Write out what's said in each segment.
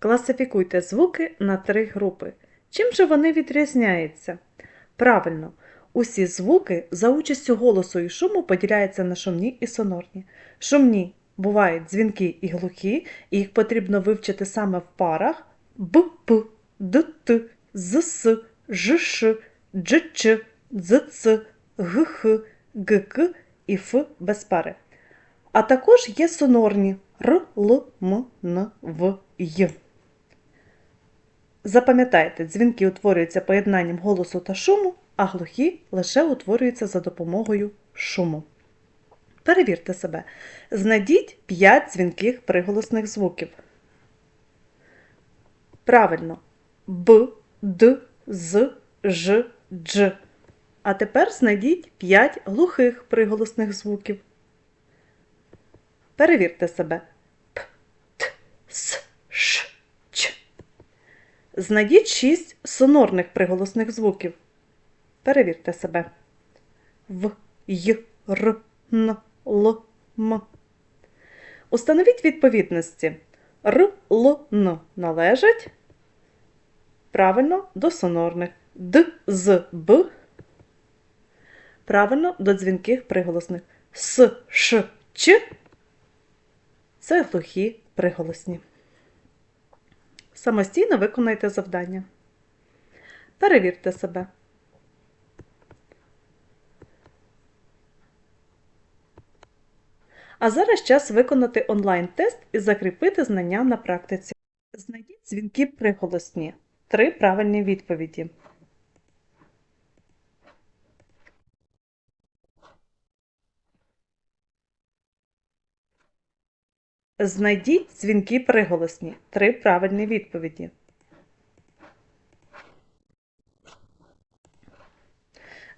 Класифікуйте звуки на три групи. Чим же вони відрізняються? Правильно, усі звуки за участю голосу і шуму поділяються на шумні і сонорні. Шумні бувають дзвінки і глухі, і їх потрібно вивчити саме в парах б-п, д-т, з-с, ж-ш, дж-ч, дз-ц, г-х, г-к і ф без пари. А також є сонорні р, л, м, н, в, й. Запам'ятайте, дзвінки утворюються поєднанням голосу та шуму, а глухі лише утворюються за допомогою шуму. Перевірте себе. Знайдіть 5 дзвінких приголосних звуків. Правильно. Б, Д, З, Ж, Дж. А тепер знайдіть 5 глухих приголосних звуків. Перевірте себе. П, Т, С, Ш, Ч. Знайдіть 6 сонорних приголосних звуків. Перевірте себе. В, Й, Р, Н, Л, М. Установіть відповідності. Р, Л, Н належать правильно до сонорних. Д, З, Б правильно до дзвінких приголосних. С, Ш, Ч це глухі приголосні. Самостійно виконайте завдання. Перевірте себе. А зараз час виконати онлайн-тест і закріпити знання на практиці. Знайдіть дзвінки приголосні. Три правильні відповіді. Знайдіть дзвінки приголосні. Три правильні відповіді.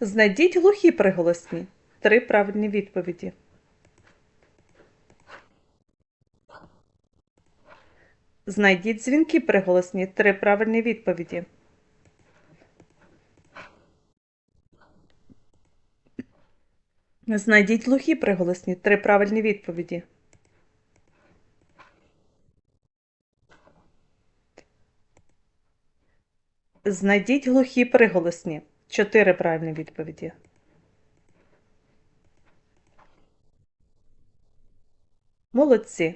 Знайдіть глухі приголосні. Три правильні відповіді. Знайдіть дзвінки приголосні. Три правильні відповіді. Знайдіть глухі приголосні. Три правильні відповіді. Знайдіть глухі приголосні. Чотири правильні відповіді. Молодці.